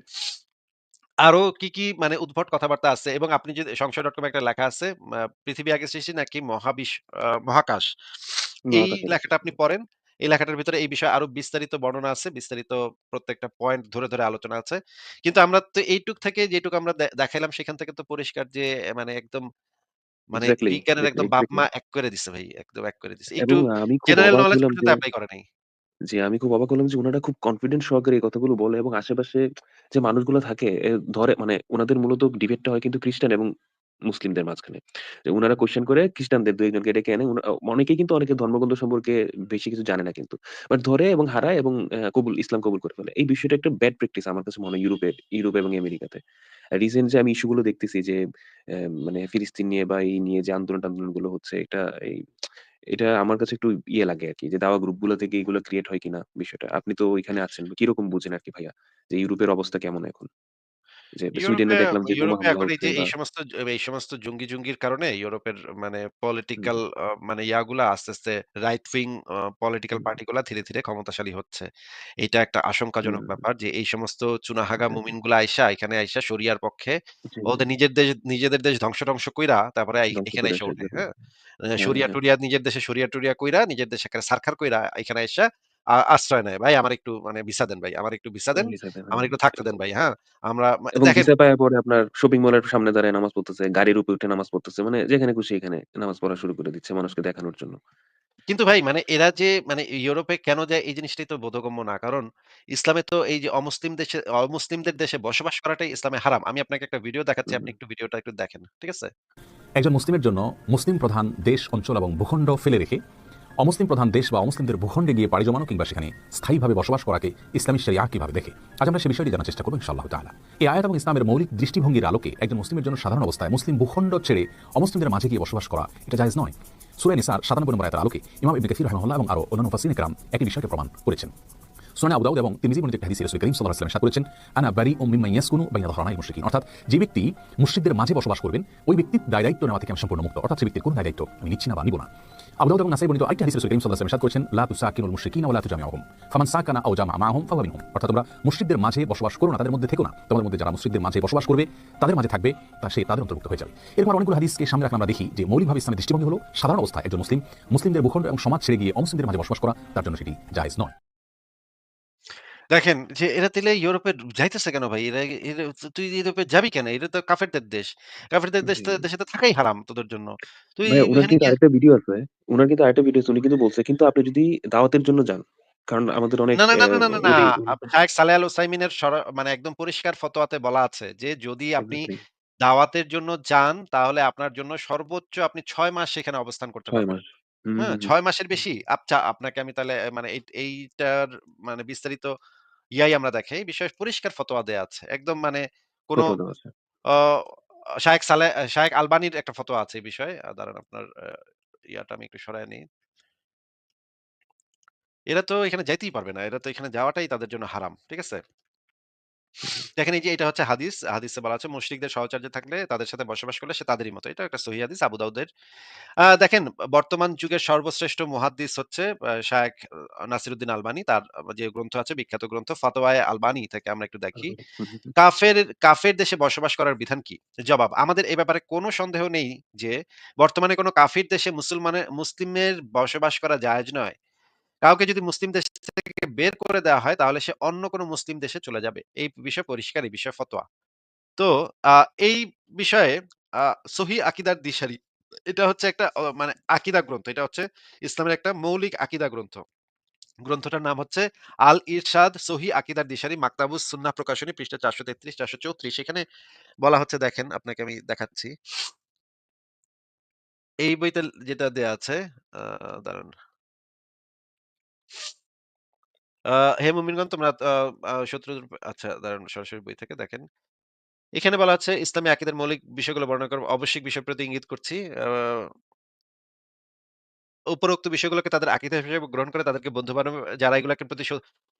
আরও কি, কি মানে উদ্ভট কথাবার্তা আছে এবং আপনি যদি সংশয়.com এ একটা লেখা আছে পৃথিবী আগে সৃষ্টি নাকি মহাবিশ মহাকাশ। এই লেখাটা আপনি পড়েন। এই লেখাটার ভিতরে এই বিষয়ে আরও বিস্তারিত বর্ণনা আছে। বিস্তারিত প্রত্যেকটা পয়েন্ট ধরে, ধরে আলোচনা আছে। কিন্তু আমরা তো এইটুক থেকে যেটুকু আমরা দেখাইলাম সেখান থেকে তো পরিষ্কার যে মানে একদম মানে বিজ্ঞানের একদম এক্সাক্টলি। বাপ-মা এক করে দিছে ভাই। একদম এক করে দিছে। একটু এবং আমি খুব জেনারেল অবাক নলেজ পর্যন্ত যে এপ্লাই করে নাই। জি, আমি খুব অবাক হলাম যে ওনারা খুব কনফিডেন্ট সহকারে এই কথাগুলো বলে এবং আশেপাশে যে মানুষগুলো থাকে এ ধরে মানে ওনাদের মূলত ডিবেটটা হয় কিন্তু খ্রিস্টান এবং মুসলিমদের মাঝখানে। যে উনারা কোয়েশ্চেন করে খ্রিস্টানদের ২ একজনকে ডেকে এনে উনা অনেকেই কিন্তু অনেকে ধর্মগ্রন্থ সম্পর্কে বেশি কিছু জানে না কিন্তু। বাট ধরে এবং হারায় এবং কবুল, ইসলাম কবুল করে ফেলে। এই বিষয়টা একটা ব্যাড প্র্যাকটিস আমার কাছে মনে হয় ইউরোপে, ইউরোপ এবং আমেরিকাতে। রিসেন্ট যে আমি ইস্যু গুলো দেখতেছি যে মানে ফিলিস্তিন নিয়ে বা এই নিয়ে যে আন্দোলন-টান্দোলনগুলো হচ্ছে, এটা এই, এটা আমার কাছে একটু ইয়ে লাগে আরকি যে দাওয়া গ্রুপগুলো থেকে এগুলো ক্রিয়েট হয় কিনা বিষয়টা। আপনি তো ওইখানে আছেন। কীরকম বুঝেন আরকি ভাইয়া? যে ইউরোপের অবস্থা কেমন এখন? যে সুইডেনে দেখলাম যে ইউরোপে এখন এই যে এই সমস্ত এই সমস্ত জঙ্গি-জঙ্গির কারণে ইউরোপের মানে পলিটিক্যাল মানে ইয়াগুলা আস্তে, আস্তে রাইট উইং পলিটিক্যাল ধীরে, ধীরে ক্ষমতাশালী হচ্ছে। এইটা একটা আশঙ্কাজনক ব্যাপার যে এই সমস্ত চুনাহাগা। মুমিনগুলা আইসা এখানে আইসা শরিয়ার পক্ষে। ওদের নিজের দেশ নিজেদের দেশ ধ্বংস-টংস কইরা তারপরে এখানে আইসা ওঠে, হ্যাঁ? আ হ্যাঁ, হ্যাঁ, হ্যাঁ। শরিয়া-টরিয়া নিজের দেশে শরিয়া-টরিয়া কইরা নিজের দেশে সারখার কইরা এখানে আ আশ্রয় নেয়। "ভাই আমার একটু মানে ভিসা দেন ভাই। আমার একটু ভিসা দেন। আমার হ্যাঁ, একটু থাকতে দেন ভাই।" হ্যাঁ? আমরা দেখেন ভিসা পাওয়ার পরে আপনার শপিং মলের সামনে দাঁড়ায় নামাজ পড়তেছে, গাড়ির উপরে উঠে নামাজ পড়তেছে। মানে যেখানে খুশি এখানে নামাজ পড়া শুরু করে দিচ্ছে মানুষকে দেখানোর জন্য। কিন্তু ভাই মানে এরা যে মানে ইউরোপে কেন যায় এই জিনিসটাই তো বোধগম্য না। কারণ ইসলামে তো এই যে অমুসলিম দেশে অমুসলিমদের দেশে বসবাস করাটাই ইসলামে হারাম। আমি আপনাকে একটা ভিডিও দেখাচ্ছি। আপনি একটু ভিডিওটা একটু দেখেন। ঠিক আছে? একজন মুসলিমের জন্য মুসলিম প্রধান দেশ অঞ্চল এবং ভূখণ্ড ফেলে রেখে অমুসলিম প্রধান দেশ বা অমুসলিমদের ভূখণ্ডে গিয়ে পাড়ি জমানো কিংবা সেখানে স্থায়ীভাবে বসবাস করাকে ইসলামী শরিয়া কীভাবে দেখে? আজ আমরা সে বিষয়টি জানার চেষ্টা করব ইনশাআল্লাহ তালা এই আয়াত এবং ইসলামের মৌলিক দৃষ্টিভঙ্গির আলোকে একজন মুসলিমের জন্য সাধারণ অবস্থায় মুসলিম ভূখণ্ড ছেড়ে অমুসলিমদের মাঝে গিয়ে বসবাস করা, এটা জায়জ নয়। সূরা নিসার 97 নম্বর আয়াতের আলোকে ইমাম ইবনে কাসির রহমাল্লাহ এবং আরও অন্যান্য মুফাসসিরিন কেরাম একই বিষয়কে প্রমাণ করেছেন। সুনানে আবু দাউদ এবং তিরমিজি বর্ণিত একটি হাদিসে রাসূল করিম ওয়াসাল্লাম ইরশাদ করেছেন, আনা বারিউম মিম্মান ইয়াসকুনু বাইনা যহরানাইল মুশরিকিন। অর্থাৎ যে ব্যক্তি মুশরিকদের মাঝে বসবাস করবেন, ওই ব্যক্তির দায় দায়িত্ব নেওয়া থেকে আমি সম্পূর্ণ মুক্ত। অর্থাৎ সে ব্যক্তির কোনো দায়িত্ব আমি নিচ্ছি না বা নিব না। আবু দাউদ এবং নাসাই বর্ণিত আরেকটি হাদিসে রাসূল করিম ওয়াসাল্লাম ইরশাদ করেছেন, লা তুসাকিনুল মুশরিকিনা ওয়া লা তুজামিউহুম। ফামান সাকানা আও জামা মাআহুম ফাহুয়া মিনহুম। অর্থাৎ তোমরা মুশরিকদের মাঝে বসবাস করো না, তাদের মধ্যে থেকো না। তোমাদের মধ্যে যারা মুশরিকদের মাঝে বসবাস করবে, তাদের মাঝে থাকবে, তা সে তাদের অন্তর্ভুক্ত হয়ে যাবে। এরপর অনেকগুলো হাদিসকে সামনে রাখলে আমরা দেখি যে মৌলিকভাবে ইসলামের দৃষ্টিভঙ্গি হলো, সাধারণ অবস্থায় একজন মুসলিম, মুসলিমদের ভূখণ্ড এবং সমাজ ছেড়ে গিয়ে অমুসলিমদের মাঝে বসবাস করা, তার জন্য সেটি জায়েজ নয়। দেখেন যে এরা তাইলে ইউরোপে যাইতেছে কেন ভাই? এরা এরা তুই ইউরোপে যাবি কেন? এটা তো কাফেরদের দেশ। কাফেরদের দেশ জি। তো দেশে তো থাকাই হারাম তোদের জন্য। তুই ভাইয়া উনার এখানে কিন্তু গিয়ে আরেকটা ভিডিও আছে। উনার কিন্তু আরেকটা ভিডিও আছে। উনি কিন্তু বলছে কিন্তু আপনি যদি দাওয়াতের জন্য যান। কারণ আমাদের অনেক না, না, অ্যা না, না, না, না, না। আপ শায়েখ সালেহ আল উসাইমিনের সরা মানে একদম পরিষ্কার ফতোয়াতে বলা আছে যে, যদি আপনি এক্সাক্টলি দাওয়াতের জন্য যান, তাহলে আপনার জন্য সর্বোচ্চ আপনি ৬ মাস সেখানে অবস্থান করতে ৬ পারবেন। মাস। হুম, হ্যাঁ? হুম। ৬ মাসের বেশি? আচ্ছা, আপনাকে আমি তাহলে মানে এই এইটার মানে বিস্তারিত ইয়াই আমরা দেখাই। এই বিষয়ে পরিষ্কার ফতোয়া দেয়া আছে। একদম মানে কোন ফতোয়া দেওয়া আছে। অ শায়েখ সালেহ শায়েখ আলবানীর একটা ফতোয়া আছে এই বিষয়ে। দাঁড়ান আপনার ইয়াটা আমি একটু সরাই নিই এরা তো এখানে যাইতেই পারবে না। এরা তো এখানে যাওয়াটাই তাদের জন্য হারাম। ঠিক আছে? দেখেন এই যে এটা হচ্ছে হাদিস। হাদিসে বলা আছে, মুশরিকদের সহচর্য থাকলে তাদের সাথে বসবাস করলে সে তাদেরই মতো। এটা একটা সহিহ হাদিস, আবু দাউদের। আ দেখেন, বর্তমান যুগের সর্বশ্রেষ্ঠ মুহাদ্দিস হচ্ছে, আ শায়েখ নাসিরুদ্দিন আলবানী। তার যে গ্রন্থ আছে, বিখ্যাত গ্রন্থ ফাতওয়ায়ে আলবানি থেকে আমরা একটু দেখি। কাফের কাফের দেশে বসবাস করার বিধান কি? জবাব: আমাদের এ ব্যাপারে কোনো সন্দেহ নেই যে বর্তমানে কোনো কাফির দেশে মুসলমানের, মুসলিমের বসবাস করা জায়েজ নয়। কাউকে যদি মুসলিম দেশ থেকে বের করে দেওয়া হয় তাহলে সে অন্য কোনো মুসলিম দেশে চলে যাবে। এই বিষয় পরিষ্কার, এই বিষয়ে ফতোয়া। তো এই বিষয়ে আ সহিহ আকিদার দিশারি। এটা হচ্ছে একটা মানে আকিদা গ্রন্থ। এটা হচ্ছে ইসলামের একটা মৌলিক আকিদা গ্রন্থ। গ্রন্থটার নাম হচ্ছে আল ইরশাদ সহিহ আকিদার দিশারি মাকতাবুস সুন্না প্রকাশনী পৃষ্ঠা ৪৩৩, ৪৩৪ এখানে বলা হচ্ছে দেখেন আপনাকে আমি দেখাচ্ছি। এই বইতে যেটা দেয়া আছে দাঁড়ান। হে মুমিনগণ তোমরা, আ আচ্ছা দাঁড়ান, সরাসরি বই থেকে দেখেন। এখানে বলা হচ্ছে ইসলামী আকিদের মৌলিক বিষয়গুলো বর্ণনা করব অবশ্যই বিষয় প্রতি ইঙ্গিত করছি। উপরোক্ত বিষয়গুলোকে তাদের আকীদা হিসেবে গ্রহণ করে তাদেরকে বন্ধু বানাবে। যারা এগুলোকে প্রতি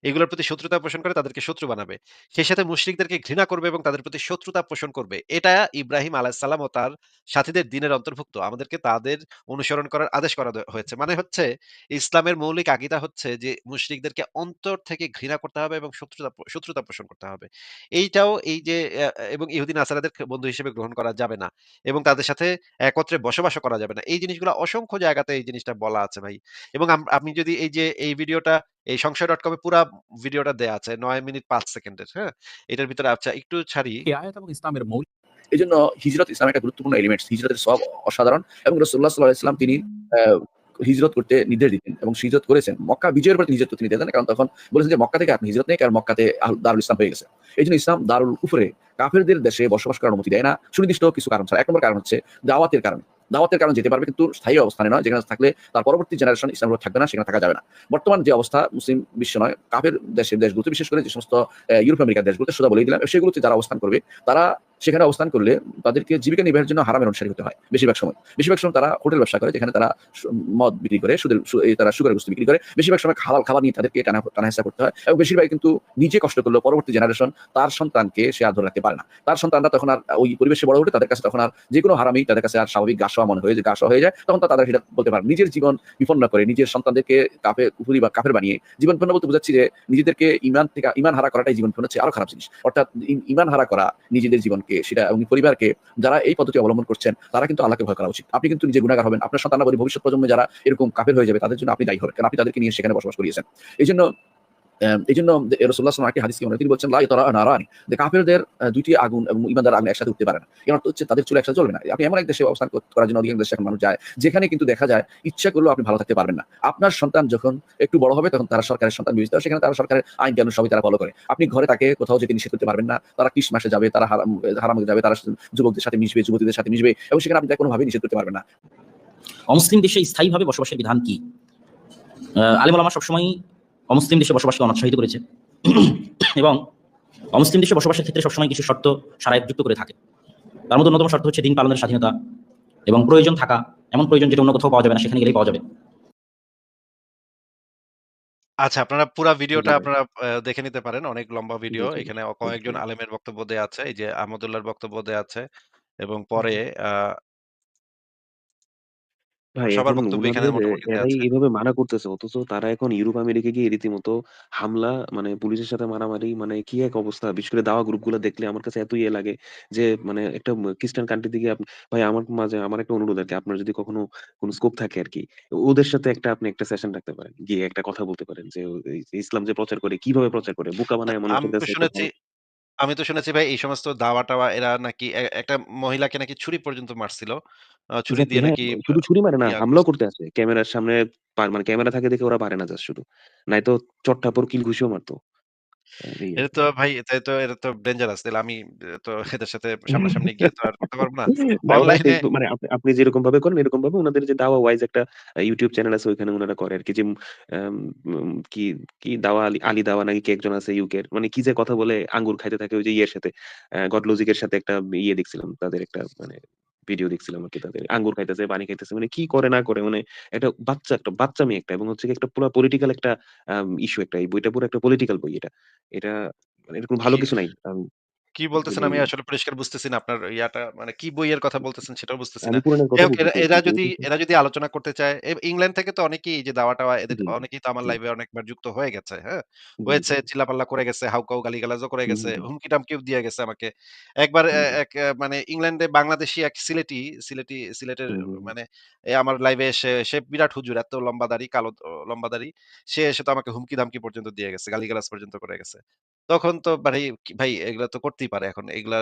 এগুলোর প্রতি শত্রুতা পোষণ করে তাদেরকে শত্রু বানাবে। সেই সাথে মুশরিকদেরকে ঘৃণা করবে এবং তাদের প্রতি শত্রুতা পোষণ করবে। এটা ইব্রাহিম আলাইহিস সালাম ও তার সাথীদের দ্বীনের অন্তর্ভুক্ত। আমাদেরকে তাদের অনুসরণ করার আদেশ করা হয়েছে। মানে হচ্ছে ইসলামের মৌলিক আকীদা হচ্ছে যে মুশরিকদেরকে অন্তর থেকে ঘৃণা করতে হবে এবং শত্রুতা শত্রুতা পোষণ করতে হবে। এইটাও এই যে এবং ইহুদি নাসারাদের বন্ধু হিসেবে গ্রহণ করা যাবে না। এবং তাদের সাথে একত্রে বসবাস করা যাবে না। এই জিনিসগুলো অসংখ্য জায়গাতে এই জিনিসটা বলা আছে ভাই। এবং আপনি যদি এই যে এই ভিডিওটা এই সংশয়.com এ পুরা ভিডিওটা দেয়া আছে ৯ মিনিট ৫ সেকেন্ডের, হ্যাঁ? এটার ভিতরে আচ্ছা একটু ছাড়ি। এই আয়াত এবং ইসলামের মৌলিক এজন্য হিজরত ইসলামের একটা গুরুত্বপূর্ণ এলিমেন্টস। হিজরতের সওয়াব অসাধারণ এবং রাসূলুল্লাহ সাল্লাল্লাহু আলাইহি ওয়াসাল্লাম তিনি হিজরত করতে নির্দেশ দিতেন এবং হিজরত করেছেন। মক্কা বিজয়ের পর হিজরত করতে নির্দেশ দেন। কারণ তখন বলেছেন যে মক্কা থেকে আপনি হিজরত নেই কারণ মক্কাতে দারুল ইসলাম হয়ে গেছে। এই জন্য ইসলাম দারুল কুফরে কাফেরদের দেশে বসবাস করার অনুমতি দেয় না। সুনির্দিষ্ট কিছু কারণ ছাড়া। ১ নম্বর কারণ হচ্ছে দাওয়াতের কারণে। দাওয়াতের কারণে যেতে পারবে কিন্তু স্থায়ী অবস্থানে নয়। যেখানে থাকলে তার পরবর্তী জেনারেশন ইসলাম থাকবে না, সেখানে থাকা যাবে না। বর্তমান যে অবস্থা মুসলিম বিশ্ব নয়, কাফের দেশের দেশগুলোতে বিশেষ করে যে সমস্ত ইউরোপ আমেরিকার দেশগুলোতে সোজা বলে দিলাম, সেগুলোতে যারা অবস্থান করবে তারা সেখানে অবস্থান করলে তাদেরকে জীবিকা নির্বাহের জন্য হারামের অনুসারী হতে হয় বেশিরভাগ সময়। বেশিরভাগ সময় তারা হোটেল ব্যবসা করে যেখানে তারা মদ বিক্রি করে, সুদের তারা সুগারের বস্তু বিক্রি করে। বেশিরভাগ সময় হালাল খাবার নিয়ে তাদেরকে টানা টানা-হেঁচড়া করতে হয় এবং বেশিরভাগ কিন্তু নিজে কষ্ট করলেও পরবর্তী জেনারেশন তার সন্তানকে সে আর ধরে রাখতে পারে না। তার সন্তানরা তখন আর ওই পরিবেশে বড় ওঠে তাদের কাছে তখন আর যেকোনো হারামি তাদের কাছে আর স্বাভাবিক গা-সওয়া মনে হয় যে গা-সওয়া হয়ে যায়। তখন তারা সেটা বলতে পারে নিজের জীবন বিপন্ন করে নিজের সন্তানদেরকে কাপে কুফরি বা কাপের বানিয়ে জীবন বিপন্ন বলতে বোঝাচ্ছি যে নিজেদেরকে ইমান থেকে ইমান হারা করাটাই জীবন বিপন্ন হচ্ছে আরও খারাপ জিনিস। অর্থাৎ ইমান হারা করা নিজেদের জীবনকে সেটা এবং পরিবারকে যারা এই পদ্ধতি অবলম্বন করছেন, তারা কিন্তু আল্লাহকে ভয় করা উচিত। আপনি কিন্তু নিজে গুণাগার হবেন। আপনার সন্তানাবলী ভবিষ্যৎ প্রজন্মে যারা এরকম কাফের হয়ে যাবে, তাদের জন্য আপনি দায়ী হবেন। কারণ আপনি তাদেরকে নিয়ে সেখানে বসবাস করিয়েছেন। এইজন্য অ্যা আলাইহি ওয়াসাল্লাম হাদিসকে উল্লেখ তিনি বলছেন লা ইয়াতারা নারানি যে কাফেরদের আ ২ টি আগুন এবং ঈমানদার আগুন একসাথে উঠতে পারে না। এর অর্থ হচ্ছে তাদের চুলা একসাথে জ্বলবে না। আপনি এমন এক দেশে অবস্থান কর করার জন্য অধিকাংশ দেশে এখন মানুষ যায় যেখানে কিন্তু দেখা যায় ইচ্ছা করলেও আপনি ভালো থাকতে পারবেন না। আপনার সন্তান যখন একটু বড় হবে তখন তারা সরকারের সন্তান বিবেচিত সেখানে তারা সরকারের আইন কানুন সবই তারা ফলো করে। আপনি ঘরে তাকে কোথাও যেতে নিষেধ করতে পারবেন না। তারা কৃষ মাসে যাবে, তারা হারাম হারামে যাবে, তারা যুবকদের সাথে মিশবে, যুবতীদের সাথে মিশবে এবং সেখানে আপনি তাকে কোনোভাবেই নিষেধ করতে পারবেন না। অমুসলিম দেশে স্থায়ীভাবে বসবাসের বিধান কি? আ আমার ওলামা সবসময়ই অমুসলিম দেশে বসবাসকে অনুৎসাহিত করেছে এবং অমুসলিম দেশে বসবাসের ক্ষেত্রে সবসময় কিছু শর্ত সারায় যুক্ত করে থাকে। তার মধ্যে অন্যতম শর্ত হচ্ছে দিন পালনের স্বাধীনতা এবং প্রয়োজন থাকা এমন প্রয়োজন যেটা অন্য কোথাও পাওয়া যাবে না সেখানে গেলেই পাওয়া যাবে। আচ্ছা আপনারা পুরা ভিডিওটা। আপনারা দেখে নিতে পারেন। অনেক লম্বা ভিডিও। এখানে কয়েকজন আলেমের বক্তব্য দেয়া আছে। এই যে আহমদুল্লাহর বক্তব্য দেয়া আছে এবং পরে ভাই সবার এখন বক্তব্য এখানে উনাদের মোটামুটি দেয়া এরাই আছে। এভাবে মানা করতেছে। অথচ তারা এখন ইউরোপ আমেরিকা গিয়ে রীতিমতো হামলা মানে পুলিশের সাথে মারামারি মানে কি এক অবস্থা। বিশেষ করে দাওয়া গ্রুপ গ্রুপগুলা দেখলে আমার কাছে এত ইয়ে লাগে যে মানে একটা ম খ্রিস্টান কান্ট্রি থেকে আপ ভাই আমার মাঝে আমার একটা অনুরোধ আরকি। আপনার যদি কখনো কোন স্কোপ থাকে আরকি। ওদের সাথে একটা আপনি একটা সেশন রাখতে পারেন। গিয়ে একটা কথা বলতে পারেন যে ও এই ইসলাম যে প্রচার করে, কীভাবে প্রচার করে? বোকা না বানায় আমি তো কাছে শুনেছি আমি তো শুনেছি ভাই এই সমস্ত দাওয়া-টাওয়া এরা নাকি এ একটা মহিলাকে নাকি ছুরি পর্যন্ত মারছিল। আ ছুরি এক্সাক্টলি দিয়ে হ্যাঁ, নাকি আ শুধু ছুরি মারে না, ইয়া হামলাও। করতে আসে। ক্যামেরার সামনে পা মানে ক্যামেরা থাকে দেখে ওরা পারে না জাস্ট শুধু। নাইতো চড়-থাপ্পড়, কিল ঘুষিও মারত। এটা তো ভাই এটা তো এটা তো ডেঞ্জারাস। তাইলে আমি তো এদের সাথে সামনাসামনি গিয়ে তো আর করতে পারব না। অনলাইনে মানে আপনি যেরকম ভাবে করেন এরকম ভাবে উনাদের যে দাওয়া ওয়াইজ একটা YouTube চ্যানেল আছে ওইখানে উনারা করে আরকি যে কি, কি দাওয়া আলী, আলী দাওয়া নাকি কে একজন আছে ইউকের। মানে কি যে কথা বলে আঙ্গুর খাইতে থাকে ওই যে ইয়ের সাথে আ গড লজিক এর সাথে একটা ইয়ে দেখছিলাম। তাদের একটা মানে ভিডিও দেখছিলাম আরকি তাদের। আঙ্গুর খাইতেছে, পানি খাইতেছে। মানে কি করে না করে মানে একটা বাচ্চা একটা বাচ্চা মেয়ে একটা এবং হচ্ছে একটা পুরো পলিটিক্যাল একটা ইস্যু একটা। এই বইটা পুরো একটা পলিটিক্যাল বই এটা। এটা মানে এরকম ভালো কিছু নাই। কি বলতেছেন আমি আসলে পরিষ্কার বুঝতেছি না আপনার ইয়াটা মানে কি বইয়ের কথা বলতেছেন সেটাও বুঝতেছি না। এরা। যদি এরা যদি আলোচনা করতে চায় ইংল্যান্ড থেকে তো অনেকেই এই যে দাওয়া-টাওয়া এদের অনেকেই তো আমার লাইভে অনেকবার যুক্ত হয়ে গেছে, হ্যাঁ? হয়েছে, জি। চিল্লাপাল্লা করে গেছে, হাউকাউ গালিগালাজও করে গেছে, হুমকি-টামকিও দিয়ে গেছে আমাকে। একবার এক মানে ইংল্যান্ডে বাংলাদেশি এক সিলেটি, সিলেটি সিলেটের মানে এ আমার লাইভে এসে সে বিরাট হুজুর এত লম্বা দাড়ি, কালো লম্বা দাড়ি। সে এসে তো আমাকে হুমকি-ধামকি পর্যন্ত দিয়ে গেছে। গালিগালাজ পর্যন্ত করে গেছে। তখন তো ভাই ভাই এগুলো তো করতেই পারে এখন। এগুলা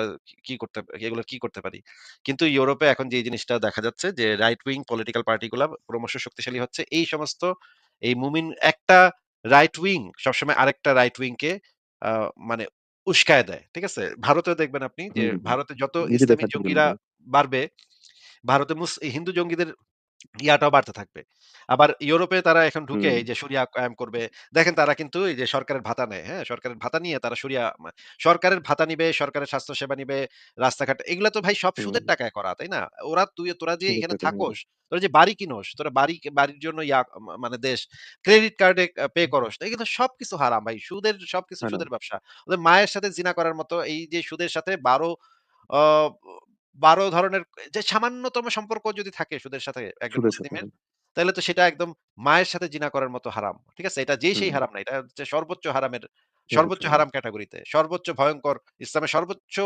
কি করতে এগুলা কি করতে পারি? কিন্তু ইউরোপে এখন যে জিনিসটা দেখা যাচ্ছে যে রাইট উইং পলিটিক্যাল পার্টি গুলা ক্রমশ শক্তিশালী হচ্ছে। এই সমস্ত এই মুমিন একটা রাইট উইং সবসময় আরেকটা রাইট উইং কে মানে উস্কায় দেয়। ঠিক আছে? ভারতেও দেখবেন আপনি যে। ভারতে যত ইসলামী জঙ্গিরা বাড়বে, ভারতে হিন্দু জঙ্গিদের ইয়াটাও বাড়তে থাকবে। আবার ইউরোপে তারা এখন ঢুকে এই যে শরিয়া কায়েম করবে। দেখেন তারা কিন্তু এই যে সরকারের ভাতা নেয়, হ্যাঁ? সরকারের ভাতা নিয়ে তারা শরিয়া মা সরকারের ভাতা নিবে, সরকারের স্বাস্থ্যসেবা নিবে, রাস্তাঘাট এগুলা তো ভাই সব সুদের টাকায় করা, তাই না? ওরা তুই তোরা যে এখানে থাকোস, তোরা যে বাড়ি কিনোস, তোরা বাড়ি বাড়ির জন্য ইয়া মানে দেশ ক্রেডিট কার্ডে পে করস। এগুলো সবকিছু হারাম ভাই। সুদের সবকিছু সুদের ব্যবসা। ওদের মায়ের সাথে জিনা করার মতো এই যে সুদের সাথে ১২ ১২ ধরনের যে সামান্যতম সম্পর্ক যদি থাকে সুদের সাথে একজন মুসলিমের, হুম। তো সেটা একদম মায়ের সাথে জিনা করার মতো হারাম। ঠিক আছে? এটা যে সেই হারাম না। এটা হচ্ছে সর্বোচ্চ হারামের সর্বোচ্চ হারাম। ক্যাটাগরিতে সর্বোচ্চ ভয়ঙ্কর ইসলামের সর্বোচ্চ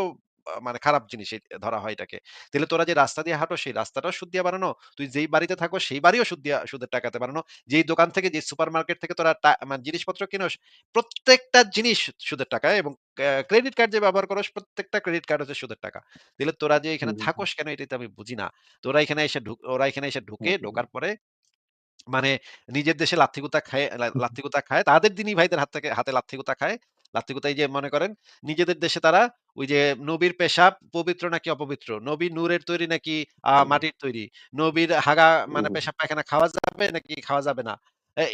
মানে খারাপ জিনিস ধরা হয় এটাকে। তাইলে তোরা যে রাস্তা দিয়ে হাঁটো সেই রাস্তাটাও সুদ দিয়া বানানো। তুই যেই বাড়িতে থাকো সেই বাড়িও সুদ দিয়া সুদের টাকাতে বানানো। যেই দোকান থেকে যে সুপারমার্কেট থেকে তোরা মানে জিনিসপত্র কিনোস, প্রত্যেকটা জিনিস সুদের টাকায় এবং ক্রেডিট কার্ড যে ব্যবহার করস প্রত্যেকটা ক্রেডিট কার্ড হচ্ছে সুদের টাকা। তাহলে তোরা যে এখানে। থাকোস কেন এটাই তো আমি বুঝি না। তোরা এখানে এসে ঢুক ওরা এখানে এসে ঢুকে, ঢোকার পরে মানে নিজের দেশে লাত্থিগুতা খায় লা লাত্থিগুতা খায়। তাদের দিনই ভাইদের হাত থেকে হাতে লাত্থিগুতা খায়। লাত্থিগুতা এই যে মনে করেন নিজেদের দেশে তারা ওই যে নবীর পেশাব পবিত্র নাকি অপবিত্র, নবী নূরের তৈরি নাকি মাটির তৈরি, নবীর হাগা মানে পেশাব পায়খানা খাওয়া যাবে নাকি খাওয়া যাবে না।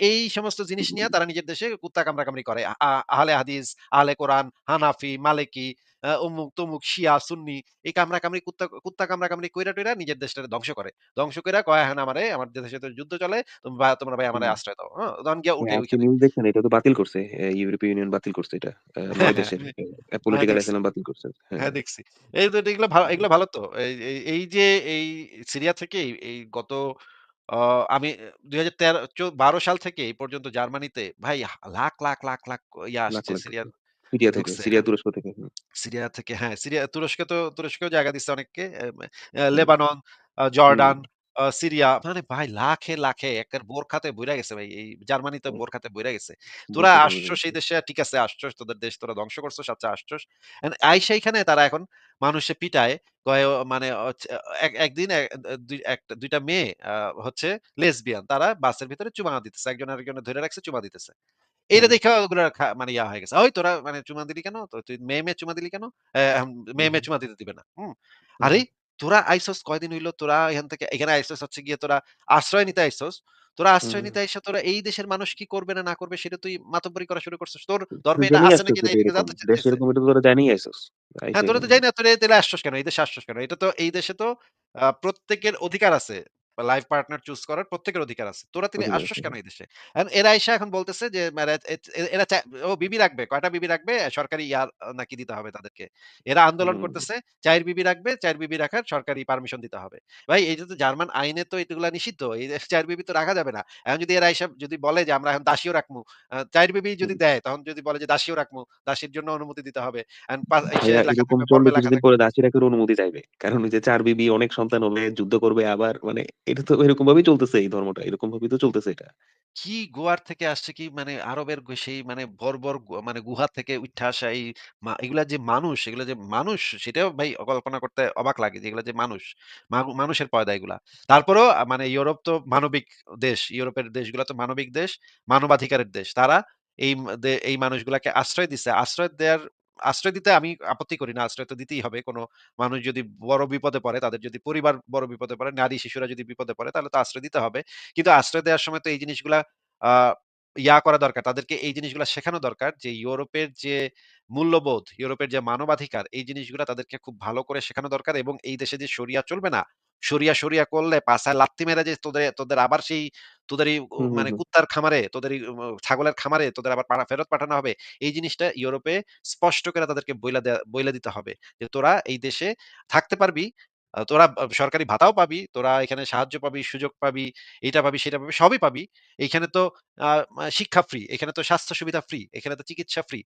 এই সমস্ত জিনিস নিয়ে তারা নিজের দেশে কুত্তা কামড়াকামড়ি করে। আহলে হাদিস, আহলে কোরআন, হানাফি, মালিকি, অমুক, তমুক, শিয়া, সুন্নি এই কামড়াকামড়ি কুত্তা কুত্তা কামড়াকামড়ি কইরা টইরা নিজের দেশটারে ধ্বংস করে। ধ্বংস কইরা কয় এখন আমারে আমার দেশের সাথে যুদ্ধ চলে। তোম বা তোমরা ভাই আমারে আশ্রয় দাও। হ্যাঁ? তখন গিয়া হ্যাঁ, উঠে ওইখানে। নিউজ দেখছেন? এটা তো বাতিল করছে। ইউরোপীয় ইউনিয়ন বাতিল করছে এটা। আ ৯ হ্যাঁ, হ্যাঁ, দেশের হ্যাঁ। হ্যাঁ, পলিটিক্যাল। অ্যাসাইলাম বাতিল করছে। হ্যাঁ। হ্যাঁ, দেখছি। এই তো এগুলো ভা হুম। এগুলো ভালো তো। এই যে এই সিরিয়া থেকে এই গত অ আমি ২০১৩ চৌ ১২ সাল থেকে এই পর্যন্ত জার্মানিতে ভাই লাখ, লাখ, লাখ, লাখ ইয়া লাখ, আসছে লাখ সিরিয়ার সিরিয়া থেকে, ঢুকছে। সিরিয়া হ্যাঁ? তুরস্ক থেকে। হুম। সিরিয়া থেকে হ্যাঁ, সিরিয়া তুরস্কে তো তুরস্কেও জায়গা দিচ্ছে অনেককে। হুম। লেবানন, হুম। জর্ডান, আ সিরিয়া মানে ভাই লাখে, লাখে একের বোরখাতে বইরা গেছে ভাই। এই জার্মানিতে হুম। বোরখাতে বইরা গেছে। তোরা আসছস গেছে। দেশে ঠিক আছে আসছস তোদের দেশ তোরা ধ্বংস করছস আচ্ছা আসছস। এখন আইসা এইখানে তারা এখন মানুষে পিটায় কয় ও মানে হচ্ছে এক একদিন এ এ দুই এক ২ টা মেয়ে আ হচ্ছে লেসবিয়ান। তারা বাসের ভিতরে চুমা দিতেছে। একজন আরেকজনের ধইরা রাখছে চুমা দিতেছে। এইটা হুম। দেইখা ওগুলা খা মানে ইয়া হয়ে গেছে। "ওই তোরা মানে চুমা দিলি কেন? তো তুই মেয়ে, মেয়ে চুমা দিলি কেন? অ্যা মেয়ে, হুম। মেয়ে চুমা দিতে দিবে না।" হুম? হুম। তোরা আইসস কয়দিন হইল? তোরা এখান থেকে এখানে আইসস হচ্ছে গিয়ে তোরা আশ্রয় নিতে আইসস তোরা আশ্রয় নিতে আইসা তোরা এই দেশের মানুষ কি করবে না, না করবে সেটা তুই মাতব্বরি করা শুরু করছিস তোর ধর্মে এটা আছে নাকি নাই না তো জানতে। এরকম এটা তোরা জানি আইসস হ্যাঁ, তোরা তো জানি না তোরা তাহলে আশ্বাস কেন? এই দেশে আশ্বাস কেন? এটা তো এই দেশে তো প্রত্যেকের অধিকার আছে। লাইফ পার্টনার চুজ করার প্রত্যেকের অধিকার আছে। তোরা আসছস আছে। কেন। এই দেশে? এরা আইসা এখন বলতেছে যে মানে এরা ও বিবি রাখবে। কয়টা বিবি রাখবে? সরকারি ইয়া নাকি দিতে হবে তাদেরকে। এরা আন্দোলন করতেছে ৪ বিবি রাখবে, ৪ বিবি রাখার সরকারি পারমিশন দিতে হবে। ভাই এইটা তো জার্মান আইনে তো এগুলা নিষিদ্ধ। এই ৪ বিবি তো রাখা যাবে না। এখন যদি এরা আইসা যদি বলে যে আমরা এখন দাসীও রাখমু। আ ৪ বিবি যদি দেয় তখন যদি বলে যে দাসীও রাখমু, দাসীর জন্য অনুমতি দিতে হবে। অনুমতি চাইবে। কারণ ওই যে ৪ বিবি অনেক সন্তান হবে, যুদ্ধ করবে আবার মানে এটা তো এরকম ভাবেই চলতেছে এই ধর্মটা। এরকম ভাবেই তো চলতেছে এটা। কি গোয়ার থেকে আসছে কি মানে আরবের সেই মানে বর্বর মানে গুহা থেকে উইঠা আসা এই এগুলা যে মানুষ, এগুলা যে মানুষ সেটাও ভাই কল্পনা করতে অবাক লাগে যে এগুলা যে মানুষ। মানুষের পয়দা এগুলা। তারপরেও মানে ইউরোপ তো মানবিক দেশ। ইউরোপের দেশগুলা তো মানবিক দেশ, মানবাধিকারের দেশ। তারা এই এই মানুষগুলাকে আশ্রয় দিছে। আশ্রয় দেয়ার আশ্রয় দিতে আমি আপত্তি করি না। আশ্রয় তো দিতেই হবে। কোন মানুষ যদি বড় বিপদে পড়ে, তাদের যদি পরিবার বড় বিপদে পড়ে, নারী শিশুরা যদি বিপদে পড়ে তাহলে তো আশ্রয় দিতে হবে। কিন্তু আশ্রয় দেওয়ার সময় তো এই জিনিসগুলা ইয়া করা দরকার। তাদেরকে এই জিনিসগুলা শেখানো দরকার যে ইউরোপের যে মূল্যবোধ, ইউরোপের যে মানবাধিকার এই জিনিসগুলা তাদেরকে খুব ভালো করে শেখানো দরকার এবং এই দেশে যে শরিয়া চলবে না। শরিয়া, সরিয়া করলে পাছায় লাত্তি মেরে যে তোদের তোদের আবার সেই তোদের মানে কুত্তার খামারে, তোদের ছাগলের খামারে তোদের আবার পাড়া ফেরত পাঠানো হবে। এই জিনিসটা ইউরোপে স্পষ্ট করে তাদেরকে বইলা বইলা দিতে হবে। যে তোরা এই দেশে থাকতে পারবি। তোরা সরকারি ভাতাও পাবি, তোরা এখানে সাহায্য পাবি, সুযোগ পাবি, এটা পাবি, সেটা পাবি, সবই পাবি। এইখানে তো শিক্ষা ফ্রি, এখানে তো স্বাস্থ্য সুবিধা ফ্রি, এখানে তো চিকিৎসা ফ্রি।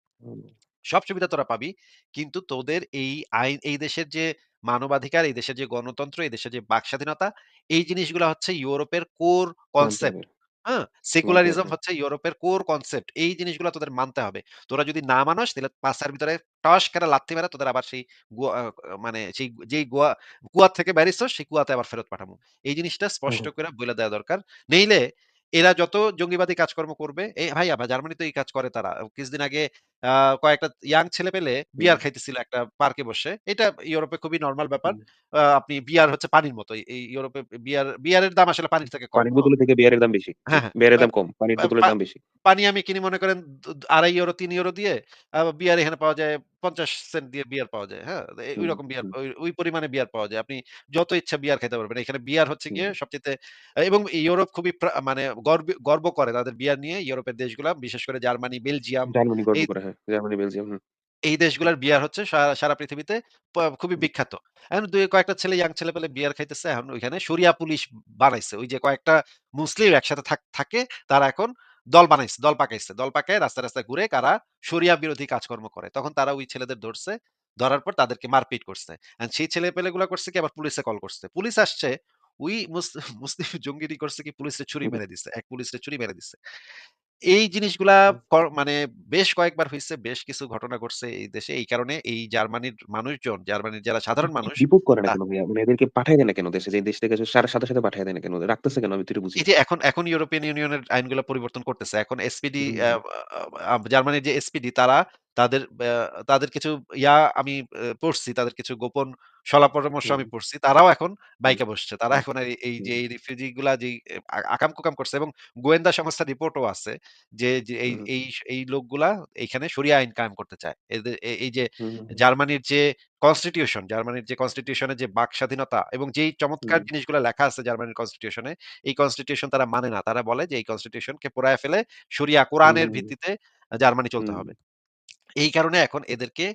সব সুবিধা তোরা পাবি। কিন্তু তোদের এই আইন এই দেশের যে মানবাধিকার, এই দেশের যে গণতন্ত্র, এই দেশের যে বাকস্বাধীনতা, এই জিনিসগুলা হচ্ছে ইউরোপের কোর কনসেপ্ট। হ্যাঁ? সেকুলারিজম। হচ্ছে ইউরোপের কোর কনসেপ্ট। এই জিনিসগুলা তোদের মানতে হবে। তোরা যদি না মানস তাইলে পাছার ভিতরে টস করে লাথি মেরে তোদের আবার সেই গুয়া মানে সেই যেই গুয়া কুয়া থেকে বেরিছস সেই কুয়াতে আবার ফেরত পাঠাবো এই জিনিসটা স্পষ্ট করে বলে দেওয়া দরকার। নইলে এরা যত জঙ্গিবাদী কাজকর্ম করবে, এ ভাই আবা জার্মানি তো এই কাজ করে তারা। কিছুদিন আগে কয়েকটা ইয়াং ছেলে পেলে বিয়ার খাইতেছিল একটা পার্কে বসে। এটা ইউরোপে খুবই নরমাল ব্যাপার। আপনি বিয়ার হচ্ছে পানির মতো। এই ইউরোপে বিয়ার বিয়ারের দাম আসলে পানির থেকে কম। পানির বোতলের থেকে বিয়ারের দাম বেশি। হ্যাঁ, হ্যাঁ। বিয়ারের দাম কম। পানির বোতলের দাম বেশি। পানি আমি কিনি মনে করেন ২.৫ ইউরো ৩ ইউরো দিয়ে। বিয়ার এখানে পাওয়া যায় ৫০ সেন্ট দিয়ে বিয়ার পাওয়া যায়। হ্যাঁ? হুম, ঐরকম বিয়ার ওই ওই পরিমাণে বিয়ার পাওয়া যায়। আপনি যত ইচ্ছা বিয়ার খাইতে পারবেন। এখানে বিয়ার হচ্ছে গিয়ে সবচেয়ে এবং ইউরোপ খুবই মানে গর্ব গর্ব করে তাদের বিয়ার নিয়ে ইউরোপের দেশগুলা। বিশেষ করে জার্মানি, বেলজিয়াম জার্মানি হ্যাঁ। বেলজিয়াম হুম। এই দেশগুলার বিয়ার হচ্ছে সারা সারা পৃথিবীতে প খুবই বিখ্যাত। এখন ২ কয়েকটা ছেলে ইয়াং ছেলেপেলে বিয়ার খাইতেছে। এখন ওইখানে শরিয়া পুলিশ বানাইছে। ওই যে কয়েকটা মুসলিম একসাথে থাক থাকে তারা এখন দল বানাইছে, দল পাকাইছে। দল পাকায় রাস্তায়, রাস্তায় ঘুরে কারা শরিয়া বিরোধী কাজকর্ম করে। তখন তারা ওই ছেলেদের ধরছে। ধরার পর তাদেরকে মারপিট করছে। এখন সেই ছেলেপেলেগুলা করছে কি আবার পুলিশে কল করছে। পুলিশ আসছে ওই মুস মুসলিম জঙ্গিটি করছে কি পুলিশরে ছুরি। মেরে দিছে। এক পুলিশরে ছুরি মেরে দিছে। এই জিনিসগুলা। মানে বেশ কয়েকবার হইছে। বেশ কিছু ঘটনা ঘটছে এই দেশে। এই কারণে এই জার্মানির মানুষজন, জার্মানির যারা সাধারণ মানুষ রিপোর্ট করে না তা কেন ভাইয়া? মানে এদেরকে পাঠায় দেয় না কেন দেশে? যে দেশ থেকে সারা সাথে, সাথে পাঠায় দেয় না কেন? রাখতেছে কেন? আমি তো এটা বুঝি এই না। যে এখন, এখন ইউরোপিয়ান ইউনিয়নের আইনগুলা পরিবর্তন করতেছে। এখন এসপিডি হুম, আ হুম। আ জার্মানির যে এসপিডি তারা তাদের আ তাদের কিছু ইয়া আমি আ পড়ছি। তাদের কিছু গোপন সলা পরামর্শ হুম। আমি পড়ছি। তারাও এখন। বাইকে বসছে। তারা এখন এই এই যে এই রিফিউজি গুলা যেই আ আকাম-কুকাম করছে এবং গোয়েন্দা সংস্থার রিপোর্টও আছে যে, যে এই হুম। এই এই লোকগুলা এইখানে শরিয়া আইন কায়েম করতে চায়। এদের এ এই যে হুম, হুম, হুম। জার্মানির যে কনস্টিটিউশন, জার্মানির যে কনস্টিটিউশন যে বাক স্বাধীনতা এবং যেই চমৎকার হুম। জিনিসগুলা লেখা আছে জার্মানির কনস্টিটিউশন এ, এই কনস্টিটিউশন তারা মানে না। তারা বলে যে এই কনস্টিটিউশনকে পোড়ায়া ফেলে শরিয়া হুম, কোরআনের হুম, হুম। ভিত্তিতে জার্মানি চলতে হুম। হবে। এই কারণে এখন এদেরকে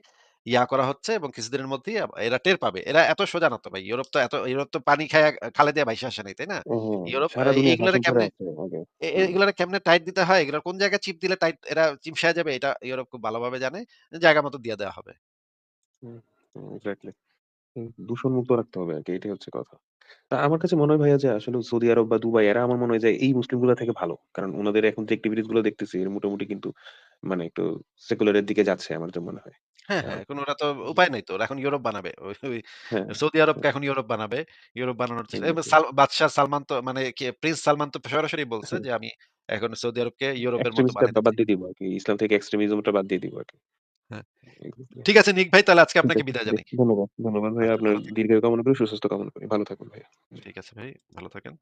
ইয়া করা হচ্ছে এবং কিছুদিনের মধ্যে এরা টের পাবে। এরা এত সোজা না তো ভাই। ইউরোপ তো এত ইউরোপ তো পানি খায় খালে দেওয়া ভাইসা আসে নাই, তাই না? ইউরোপ সারা এ দুনিয়া এইগুলারে শাসন করে কেমনে। এগুলারে কেমনে টাইট দিতে হয়, এগুলার কোন জায়গায় চিপ দিলে টাইট এরা চিপসায় যাবে এটা ইউরোপ খুব ভালোভাবে জানে। জায়গা মতো দিয়ে দেওয়া হবে। হুম, হুম। হুম, দূষণমুক্ত রাখতে হবে আরকি এটাই হচ্ছে কথা। তা আমার কাছে মনে হয় ভাইয়া যে আসলে সৌদি আরব বা দুবাই এরা আমার মনে হয় যে এই মুসলিমগুলা থেকে ভালো। কারণ উনাদের এখন যে এক্টিভিটিসগুলো দেখতেছি এর মোটামুটি কিন্তু মানে একটু সেকুলার এর দিকে যাচ্ছে আমার যা মনে হয়। হ্যাঁ, হ্যাঁ। এখন ওরা তো উপায় নাই তো। ওরা এখন ইউরোপ বানাবে। ওই ওই হ্যাঁ, সৌদি আরবকে হ্যাঁ, এখন ইউরোপ বানাবে। ইউরোপ বানানোর চেষ্টা এবং এক্সাক্টলি। সাল বাদশাহ সালমান তো মানে কি প্রিন্স সালমান তো সরাসরি বলছে যে আমি এখন সৌদি আরবকে ইউরোপের মতো এক্সট্রিমিস্টটা বানাই বা বাদ দিয়ে দিব আরকি। ইসলাম থেকে এক্সট্রিমিজমটা বাদ দিয়ে দিব আরকি। হ্যাঁ। ঠিক আছে নিক ভাই তাহলে আজকে আপনাকে বিদায় জানাই। ধন্যবাদ। ধন্যবাদ ভাইয়া। আচ্ছা আপনার। দীর্ঘায়ু কামনা করি, সুস্বাস্থ্য কামনা করি। ভালো থাকুন ভাইয়া। ঠিক আছে ভাই, ভালো থাকেন।